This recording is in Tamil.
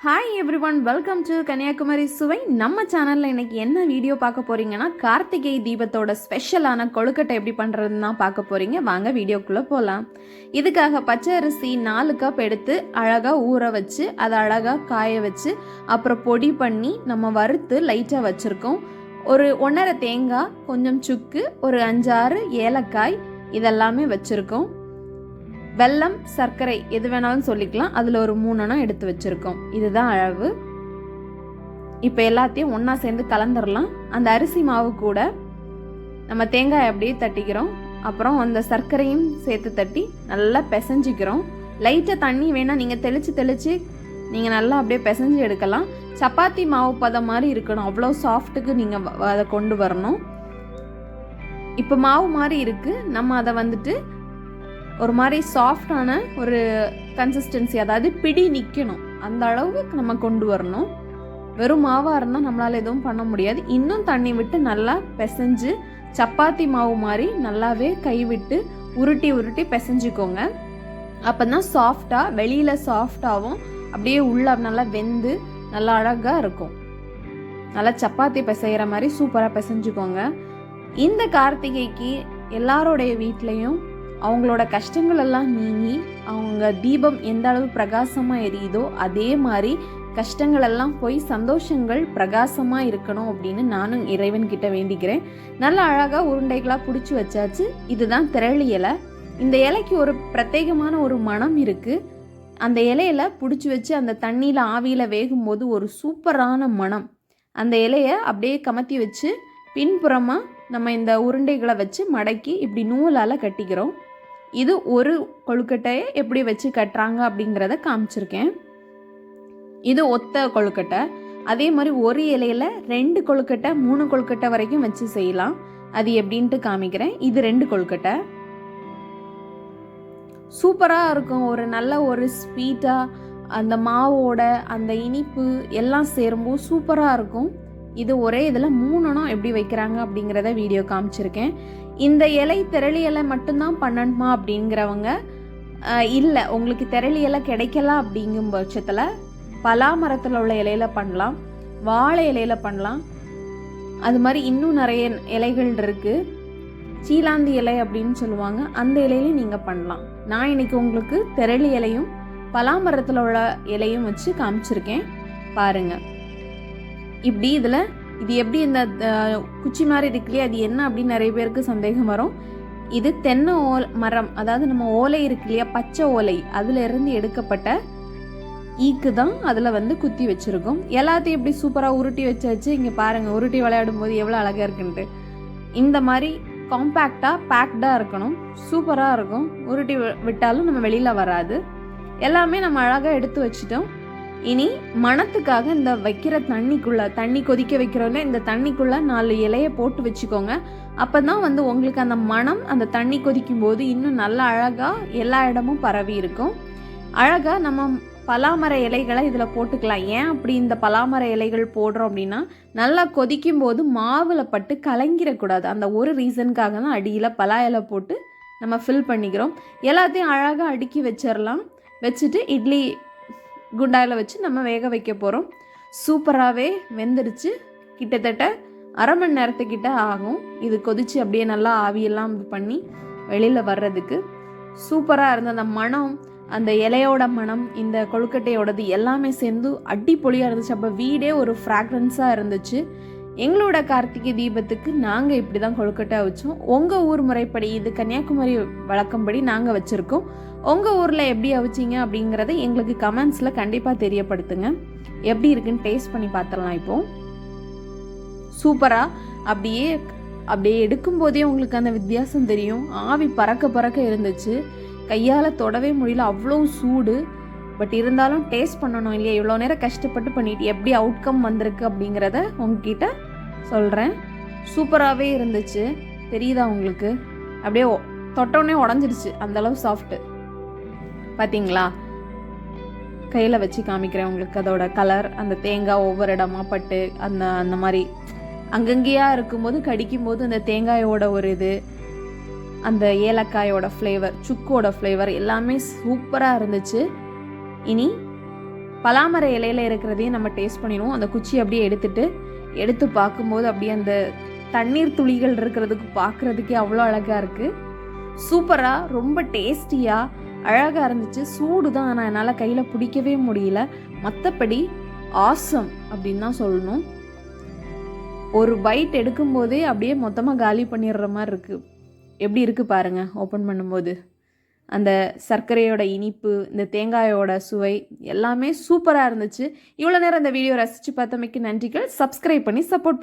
Hi everyone welcome to Kanyakumari சுவை நம்ம சேனலில் இன்றைக்கி என்ன வீடியோ பார்க்க போகிறீங்கன்னா கார்த்திகை தீபத்தோட ஸ்பெஷலான கொழுக்கட்டை எப்படி பண்ணுறதுன்னு தான் பார்க்க போகிறீங்க வாங்க வீடியோக்குள்ளே போகலாம் இதுக்காக பச்சை அரிசி நாலு கப் எடுத்து அழகாக ஊற வச்சு அதை அழகாக காய வச்சு அப்புறம் பொடி பண்ணி நம்ம வறுத்து லைட்டாக வச்சுருக்கோம். ஒரு ஒன்றரை தேங்காய் கொஞ்சம் சுக்கு ஒரு அஞ்சாறு ஏலக்காய் இதெல்லாமே வச்சுருக்கோம். வெல்லம் சர்க்கரை எது வேணாலும் சொல்லிக்கலாம். அதில் ஒரு மூணுனா எடுத்து வச்சுருக்கோம். இதுதான் அளவு. இப்போ எல்லாத்தையும் ஒன்றா சேர்ந்து கலந்துடலாம் அந்த அரிசி மாவு கூட நம்ம தேங்காய் அப்படியே தட்டிக்கிறோம். அப்புறம் அந்த சர்க்கரையும் சேர்த்து தட்டி நல்லா பிசைஞ்சிக்கிறோம். லைட்டாக தண்ணி வேணால் நீங்கள் தெளித்து தெளித்து நீங்கள் நல்லா அப்படியே பிசைஞ்சு எடுக்கலாம். சப்பாத்தி மாவு பதம் மாதிரி இருக்கணும். அவ்வளோ சாஃப்ட்டுக்கு நீங்கள் அதை கொண்டு வரணும். இப்போ மாவு மாதிரி இருக்குது நம்ம அதை வந்துட்டு ஒரு மாதிரி சாஃப்டான ஒரு கன்சிஸ்டன்சி அதாவது பிடி நிற்கணும் அந்த அளவுக்கு நம்ம கொண்டு வரணும். வெறும் மாவாக இருந்தால் நம்மளால் எதுவும் பண்ண முடியாது. இன்னும் தண்ணி விட்டு நல்லா பிசைஞ்சு சப்பாத்தி மாவு மாதிரி நல்லாவே கைவிட்டு உருட்டி உருட்டி பிசைஞ்சுக்கோங்க. அப்போ தான் சாஃப்டாக வெளியில் சாஃப்டாகவும் அப்படியே உள்ள நல்லா வெந்து நல்லா அழகாக இருக்கும். நல்லா சப்பாத்தி பிசைகிற மாதிரி சூப்பராக பிசைஞ்சுக்கோங்க. இந்த கார்த்திகைக்கு எல்லாரோடைய வீட்லேயும் அவங்களோட கஷ்டங்கள் எல்லாம் நீங்கி அவங்க தீபம் எந்த அளவு பிரகாசமாக எரியுதோ அதே மாதிரி கஷ்டங்கள் எல்லாம் போய் சந்தோஷங்கள் பிரகாசமாக இருக்கணும் அப்படின்னு நானும் இறைவன் கிட்ட வேண்டிக்கிறேன். நல்ல அழகாக உருண்டைகளாக பிடிச்சி வச்சாச்சு. இதுதான் திரளி இலை. இந்த இலைக்கு ஒரு பிரத்யேகமான ஒரு மனம் இருக்குது அந்த இலையில பிடிச்சி வச்சு அந்த தண்ணியில் ஆவியில் வேகும்போது ஒரு சூப்பரான மனம் அந்த இலையை அப்படியே கமத்தி வச்சு பின்புறமாக நம்ம இந்த உருண்டைகளை வச்சு மடக்கி இப்படி நூலால் கட்டிக்கிறோம். இது ஒரு கொழுக்கட்டையை எப்படி வச்சு கட்டுறாங்க அப்படிங்கிறத காமிச்சிருக்கேன். இது ஒத்த கொழுக்கட்டை. அதே மாதிரி ஒரு இலையில ரெண்டு கொழுக்கட்டை மூணு கொழுக்கட்டை வரைக்கும் வச்சு செய்யலாம். அது எப்படின்ட்டு காமிக்கிறேன். இது ரெண்டு கொழுக்கட்டை. சூப்பராக இருக்கும். ஒரு நல்ல ஒரு ஸ்வீட்டாக அந்த மாவோட அந்த இனிப்பு எல்லாம் சேரும்போது சூப்பராக இருக்கும். இது ஒரே இதில் மூணுனும் எப்படி வைக்கிறாங்க அப்படிங்கிறத வீடியோ காமிச்சிருக்கேன். இந்த இலை திரளி இலை மட்டும்தான் பண்ணணுமா அப்படிங்கிறவங்க இல்லை உங்களுக்கு திரளி இலை கிடைக்கல அப்படிங்கும் பட்சத்தில் பலா மரத்தில் உள்ள இலையில பண்ணலாம் வாழை இலையில பண்ணலாம். அது மாதிரி இன்னும் நிறைய இலைகள் இருக்குது சீலாந்தி இலை அப்படின்னு சொல்லுவாங்க. அந்த இலையிலையும் நீங்கள் பண்ணலாம். நான் இன்னைக்கு உங்களுக்கு திரளி இலையும் பலாமரத்தில் உள்ள இலையும் வச்சு காமிச்சிருக்கேன். பாருங்கள் இப்படி இதில் இது எப்படி இந்த குச்சி மாதிரி இருக்குல்லையே அது என்ன அப்படின்னு நிறைய பேருக்கு சந்தேகம் வரும். இது தென்னை ஓ மரம் அதாவது நம்ம ஓலை இருக்கு இல்லையா பச்சை ஓலை அதுல இருந்து எடுக்கப்பட்ட ஈக்கு தான் அதில் வந்து குத்தி வச்சுருக்கோம். எல்லாத்தையும் எப்படி சூப்பராக உருட்டி வச்சாச்சு இங்கே பாருங்கள் உருட்டி விளையாடும் போது எவ்வளோ அழகாக இருக்குன்ட்டு. இந்த மாதிரி காம்பேக்டாக பேக்டாக இருக்கணும் சூப்பராக இருக்கும். உருட்டி விட்டாலும் நம்ம வெளியில் வராது. எல்லாமே நம்ம அழகாக எடுத்து வச்சுட்டோம். இனி மணத்துக்காக இந்த வைக்கிற தண்ணிக்குள்ள தண்ணி கொதிக்க வைக்கிறோம்ல இந்த தண்ணிக்குள்ள நாலு இலையை போட்டு வச்சுக்கோங்க. அப்பதான் வந்து உங்களுக்கு அந்த மணம் அந்த தண்ணி கொதிக்கும் போது இன்னும் நல்லா அழகா எல்லா இடமும் பரவி இருக்கும். அழகா நம்ம பலாமர இலைகளை இதில் போட்டுக்கலாம். ஏன் அப்படி இந்த பலாமர இலைகள் போடுறோம் அப்படின்னா நல்லா கொதிக்கும் போது மாவில் பட்டு கலங்கிடக்கூடாது. அந்த ஒரு ரீசனுக்காக தான் அடியில் பலா இலை போட்டு நம்ம ஃபில் பண்ணிக்கிறோம். எல்லாத்தையும் அழகாக அடுக்கி வச்சிடலாம் வச்சுட்டு இட்லி குண்டாயில் வச்சு நம்ம வேக வைக்க போகிறோம் சூப்பராகவே வெந்துடுச்சு கிட்டத்தட்ட அரை மணி நேரத்துக்கிட்ட ஆகும். இது கொதிச்சு அப்படியே நல்லா ஆவியெல்லாம் இது பண்ணி வெளியில் வர்றதுக்கு. சூப்பராக இருந்த அந்த மனம் அந்த இலையோட மனம் இந்த கொழுக்கட்டையோடது எல்லாமே சேர்ந்து அடிப்பொலியாக இருந்துச்சு. அப்போ வீடே ஒரு ஃப்ராக்ரன்ஸாக இருந்துச்சு. எங்களோட கார்த்திகை தீபத்துக்கு நாங்கள் இப்படி தான் கொழுக்கட்டை வச்சோம் உங்கள் ஊர் முறைப்படி இது கன்னியாகுமரி வழக்கம்படி நாங்கள் வச்சுருக்கோம். உங்கள் ஊரில் எப்படி அவிச்சிங்க அப்படிங்கிறத எங்களுக்கு கமெண்ட்ஸில் கண்டிப்பாக தெரியப்படுத்துங்க. எப்படி இருக்குன்னு டேஸ்ட் பண்ணி பார்த்துடலாம் இப்போ. சூப்பராக அப்படியே அப்படியே எடுக்கும்போதே உங்களுக்கு அந்த வித்தியாசம் தெரியும். ஆவி பறக்க பறக்க இருந்துச்சு. கையால் தொடவே முடியல. அவ்வளோ சூடு. பட் இருந்தாலும் டேஸ்ட் பண்ணணும் இல்லையா? இவ்வளோ நேரம் கஷ்டப்பட்டு பண்ணிட்டு எப்படி அவுட்கம் வந்திருக்கு அப்படிங்கிறத உங்ககிட்ட சொல்கிறேன் சூப்பராகவே இருந்துச்சு. தெரியுதா உங்களுக்கு? அப்படியே தொட்டோடனே உடஞ்சிடுச்சு அந்தளவு சாஃப்ட்டு பார்த்தீங்களா கையில் வச்சு காமிக்கிறேன் உங்களுக்கு. அதோட கலர் அந்த தேங்காய் ஒவ்வொரு இடமா பட்டு அந்த அந்த மாதிரி. அங்கங்கேயா இருக்கும்போது கடிக்கும்போது அந்த தேங்காயோட ஒரு இது அந்த ஏலக்காயோட ஃப்ளேவர் சுக்கோட ஃப்ளேவர் எல்லாமே சூப்பராக இருந்துச்சு. இனி பலாமர இலையில இருக்கிறதையும் நம்ம டேஸ்ட் பண்ணிடுவோம். அந்த குச்சி அப்படியே எடுத்துட்டு எடுத்து பார்க்கும்போது அப்படியே அந்த தண்ணீர் துளிகள் இருக்கிறதுக்கு பார்க்குறதுக்கே அவ்வளோ அழகாக இருக்குது சூப்பராக ரொம்ப டேஸ்டியாக அழகாக இருந்துச்சு. சூடு தான் ஆனால் என்னால் கையில் பிடிக்கவே முடியல. மற்றபடி ஆசம் அப்படின்னு தான் சொல்லணும். ஒரு பைட் எடுக்கும்போதே அப்படியே மொத்தமாக காலி பண்ணிடுற மாதிரி இருக்குது எப்படி இருக்குது பாருங்கள் ஓப்பன் பண்ணும்போது. அந்த சர்க்கரையோட இனிப்பு இந்த தேங்காயோட சுவை எல்லாமே சூப்பராக இருந்துச்சு. இவ்வளோ நேரம் இந்த வீடியோ ரசித்து பார்த்தமைக்கு நன்றிகள். சப்ஸ்கிரைப் பண்ணி சப்போர்ட் பண்ணி